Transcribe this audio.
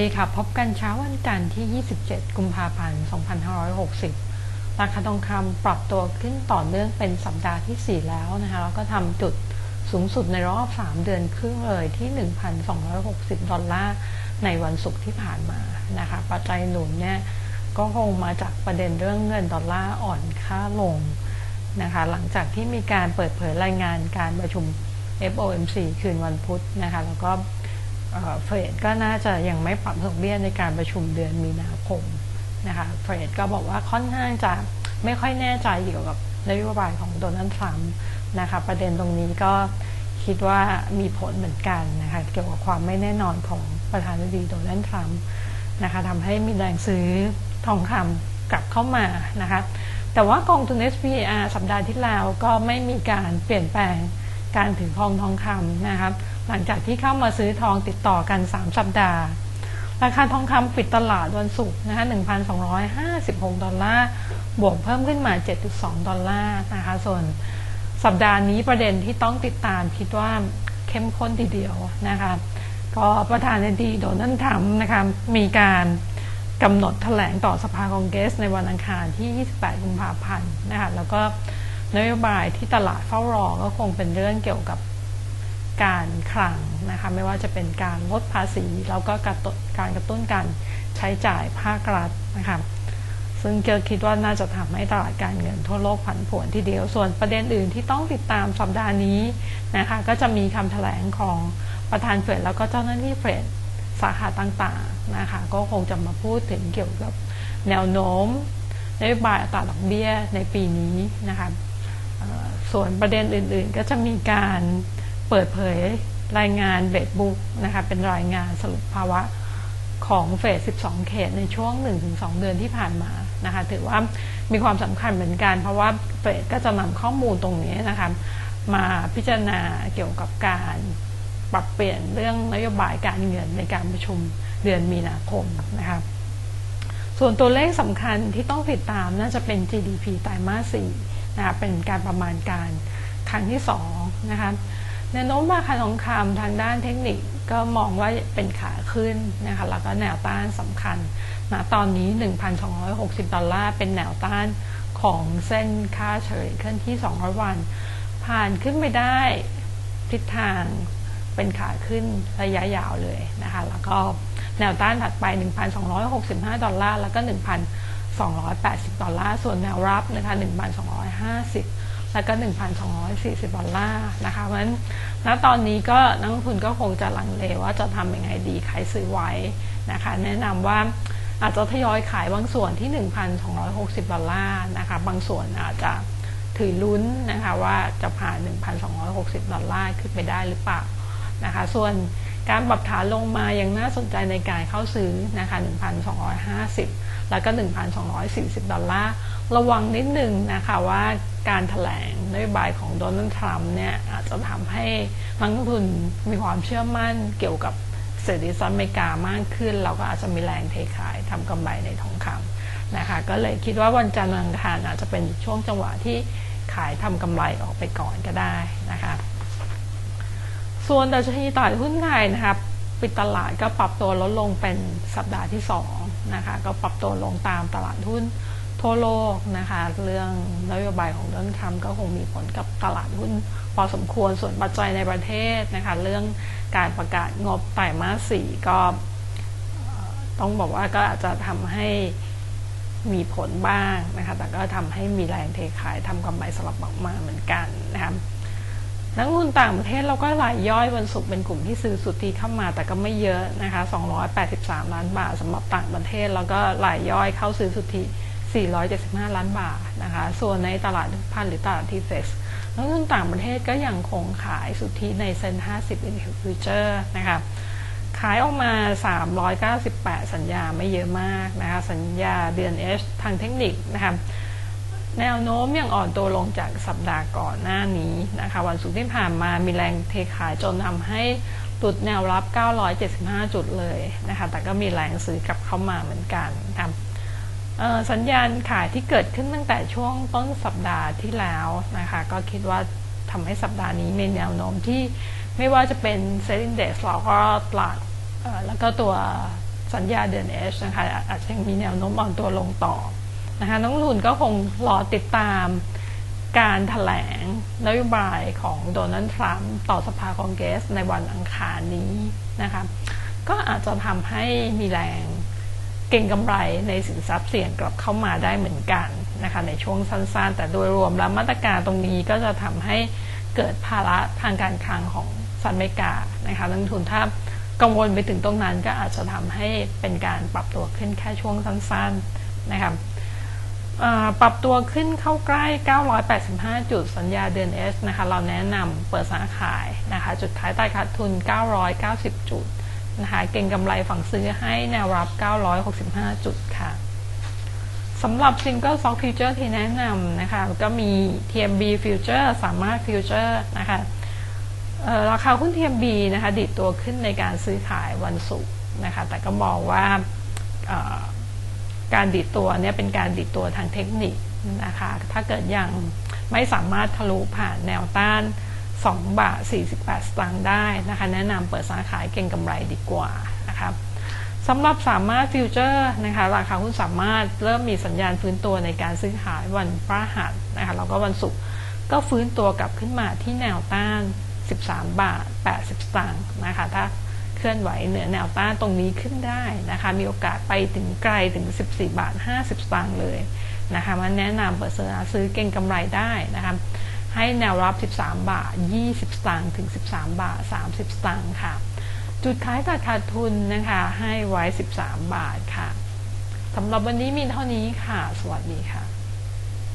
ดีค่ะ พบกันเช้าวันจันทร์ที่ 27 กุมภาพันธ์ 2560 ราคาทองคำปรับตัวขึ้นต่อเนื่องเป็นสัปดาห์ที่ 4 แล้วนะคะ แล้วก็ทำจุดสูงสุดในรอบ 3 เดือนครึ่งเลยที่ 1,260 ดอลลาร์ในวันศุกร์ที่ผ่านมานะคะ ปัจจัยหนุนเนี่ยก็คงมาจากประเด็นเรื่องเงินดอลลาร์อ่อนค่าลงนะคะ หลังจากที่มีการเปิดเผยรายงานการประชุม FOMC คืนวันพุธนะคะ แล้วก็ เฟดก็น่าจะยังไม่ปรับดอกเบี้ยในการประชุมเดือนมีนาคมนะคะเฟดก็บอกว่าค่อนข้างจะไม่ค่อยแน่ใจเกี่ยวกับนโยบายของโดนัลด์ทรัมป์นะคะประเด็นตรงนี้ก็คิดว่ามีผลเหมือนกันนะคะเกี่ยวกับความไม่แน่นอนของประธานาธิบดีโดนัลด์ทรัมป์นะคะทำให้มีแรงซื้อทองคำกลับเข้ามานะคะแต่ว่ากองทุน SPR สัปดาห์ที่แล้วก็ไม่มีการเปลี่ยนแปลงการถือครองทองคำนะครับ หลังจากที่เข้ามาซื้อทองติดต่อกัน 3 สัปดาห์ ราคาทองคำปิดตลาดวันศุกร์นะคะ1,256 ดอลลาร์ บวกเพิ่มขึ้นมา 7.2 ดอลลาร์นะคะ ส่วนสัปดาห์นี้ประเด็นที่ต้องติดตามคิดว่าเข้มข้นทีเดียวนะคะก็ประธานาธิบดีโดนัลด์ทรัมป์นะคะมีการกำหนดแถลงต่อสภาคองเกรสในวันอังคารที่ 28 กุมภาพันธ์นะคะแล้วก็นโยบายที่ตลาดเฝ้ารอก็คงเป็นเรื่องเกี่ยวกับ การคลังนะคะไม่ว่าจะเป็นการลดภาษี แล้วก็การกระตุ้นการใช้จ่ายภาครัฐนะคะซึ่งเกิดคิดว่าน่าจะทำให้ตลาดการเงินทั่วโลกผันผวนทีเดียว ส่วนประเด็นอื่นที่ต้องติดตามสัปดาห์นี้นะคะก็จะมีคำแถลงของประธานเฟดแล้วก็เจ้าหน้าที่เฟดสาขาต่างๆนะคะก็คงจะมาพูดถึงเกี่ยวกับแนวโน้มนโยบายอัตราดอกเบี้ยในปีนี้นะคะส่วนประเด็นอื่นๆ ก็จะมีการ เปิดเผยรายงานเบดบุ๊กนะคะเป็นรายงานสรุปภาวะของเฟส 12 เขตในช่วง 1-2 เดือนที่ผ่านมานะคะถือว่ามีความสำคัญเหมือนกัน เพราะว่าเฟดก็จะนำข้อมูลตรงนี้นะคะมาพิจารณาเกี่ยวกับการปรับเปลี่ยนเรื่องนโยบายการเงินในการประชุมเดือนมีนาคมนะคะส่วนตัวเลขสำคัญที่ต้องติดตามน่าจะเป็น GDP ไตรมาส4นะคะเป็นการประมาณการครั้งที่2นะคะ แนวโน้มราคาทองคำทางด้านเทคนิคก็มองว่าเป็นขาขึ้นนะคะแล้วก็แนวต้านสำคัญณตอนนี้ 1,260 ดอลลาร์เป็นแนวต้านของเส้นค่าเฉลี่ยเคลื่อนที่ 200 วัน ผ่านขึ้นไปได้ทิศทางเป็นขาขึ้นระยะยาวเลยนะคะ แล้วก็แนวต้านถัดไป 1,265 ดอลลาร์ แล้วก็ 1,280 ดอลลาร์ ส่วนแนวรับนะคะ 1,250 แล้วก็ 1,240 ดอลลาร์นะคะเพราะฉะนั้นณตอนนี้ก็นักลงทุนก็คงจะลังเลว่าจะทำยังไงดีขายซื้อไว้นะคะแนะนำว่าอาจจะทยอยขายบางส่วนที่ 1,260 ดอลลาร์นะคะบางส่วนอาจจะถือลุ้นนะคะว่าจะผ่าน 1,260 ดอลลาร์ขึ้นไปได้หรือเปล่านะคะส่วนการปรับฐานลงมายังน่าสนใจในการเข้าซื้อนะคะ1,250 แล้วก็ 1,240 ดอลลาร์ ระวังนิดนึงนะคะว่าการถแถลงนโยบายของโดนัลด์ทรัมป์เนี่ยอาจจะทำให้นักลงทุนมีความเชื่อมั่นเกี่ยวกับเศรษฐกิจอเมริกามากขึ้น เราก็อาจจะมีแรงเทขายทำกำไรในทองคำนะคะ ก็เลยคิดว่าวันจันทร์อังคารอาจจะเป็นช่วงจังหวะที่ขายทำกำไรออกไปก่อนก็ได้นะคะ ส่วนดัชนีตลาดหุ้นไทยนะครับ ปิดตลาดก็ปรับตัวลดลงเป็นสัปดาห์ที่2นะคะก็ปรับตัวลงตามตลาดหุ้นทั่วโลกนะคะเรื่องนโยบายของโดนัลด์ทรัมป์ก็คงมีผลกับตลาดหุ้นพอสมควรส่วนปัจจัยในประเทศนะคะเรื่องการประกาศงบไตรมาสสี่ก็ต้องบอกว่าก็อาจจะทำให้มีผลบ้างนะคะแต่ก็ทำให้มีแรงเทขายทำกำไรสลับออกมาเหมือนกันนะคะ นักลงทุนต่างประเทศเราก็รายย่อยวันศุกร์เป็นกลุ่มที่ซื้อสุทธิเข้ามาแต่ก็ไม่เยอะนะคะ 283 ล้านบาทสำหรับต่างประเทศ แล้วก็รายย่อยเข้าซื้อสุทธิ 475 ล้านบาทนะคะ ส่วนในตลาดพันหรือตลาดทีเฟสนักลงทุนต่างประเทศก็ยังคงขายสุทธิในเซ็น50 Index Future นะคะขายออกมา 398 สัญญาไม่เยอะมากนะคะ สัญญาเดือน H ทางเทคนิคนะคะ แนวโน้มยังอ่อนตัวลงจากสัปดาห์ก่อนหน้านี้นะคะ วันศุกร์ที่ผ่านมามีแรงเทขายจนทำให้ตุดแนวรับ 975 จุดเลยนะคะ แต่ก็มีแรงซื้อกลับเข้ามาเหมือนกันนะสัญญาณขายที่เกิดขึ้นตั้งแต่ช่วงต้นสัปดาห์ที่แล้วนะคะ ก็คิดว่าทำให้สัปดาห์นี้มีแนวโน้มที่ไม่ว่าจะเป็นเซ็นดิ้งเดสเราก็ตลาดแล้วก็ตัวสัญญาเดือน H นะคะอาจจะยังมีแนวโน้มอ่อนตัวลงต่อ นะคะนักลงทุนก็คงรอติดตามการถแถลงนโยบายของโดนัลด์ทรัมป์ต่อสภาคองเกรสในวันอังคารนี้นะคะก็อาจจะทำให้มีแรงเก่งกำไรในสินทรัพย์เสี่ยงกลับเข้ามาได้เหมือนกันนะคะในช่วงสั้นๆ แต่โดยรวมแล้วมาตรการตรงนี้ก็จะทำให้เกิดภาระทางการคลังของสหรัฐอเมริกานะคะนักลงทุนถ้ากังวลไปถึงตรงนั้นก็อาจจะทำให้เป็นการปรับตัวขึ้นแค่ช่วงสั้นๆนะคะ ปรับตัวขึ้นเข้าใกล้ 985 จุดสัญญาเดือน S นะคะ เราแนะนำเปิดสาขายนะคะ จุดท้ายใต้ขาดทุน 990 จุดนะคะ เก่งกำไรฝั่งซื้อให้แนวรับ 965 จุดค่ะสำหรับ Single Stock Future ที่แนะนำนะคะ ก็มี TMB Future สามารถ Future นะคะราคาหุ้น TMB นะคะ ดิดตัวขึ้นในการซื้อขายวันศุกร์นะคะ แต่ก็มองว่า การดิดตัวเนี่ยเป็นการดิดตัวทางเทคนิคนะคะ ถ้าเกิดยังไม่สามารถทะลุผ่านแนวต้าน 2 บาท 48 สตางค์ได้นะคะ แนะนำเปิดสาขายเก่งกำไรดีกว่านะคะสำหรับสามารถฟิวเจอร์นะคะราคาหุ้นสามารถเริ่มมีสัญญาณฟื้นตัวในการซื้อขายวันพฤหัสนะคะแล้วก็วันศุกร์ก็ฟื้นตัวกลับขึ้นมาที่แนวต้าน 13 บาท 80 สตางค์นะคะถ้า ลื่อนไหวเหนือแนวต้านตรงนี้ขึ้นได้นะคะมีโอกาสไปถึงไกลถึง 14 บาท 50สตางค์เลยนะคะมันแนะนำเปิดซื้อเก่งกำไรได้นะคะให้แนวรับ 13 บาท 20 สตางค์ถึง 13 บาท 30 สตางค์ค่ะ จุดขายตัดขาดทุนนะคะให้ไว้ 13 บาทค่ะสำหรับวันนี้มีเท่านี้ค่ะ สวัสดีค่ะ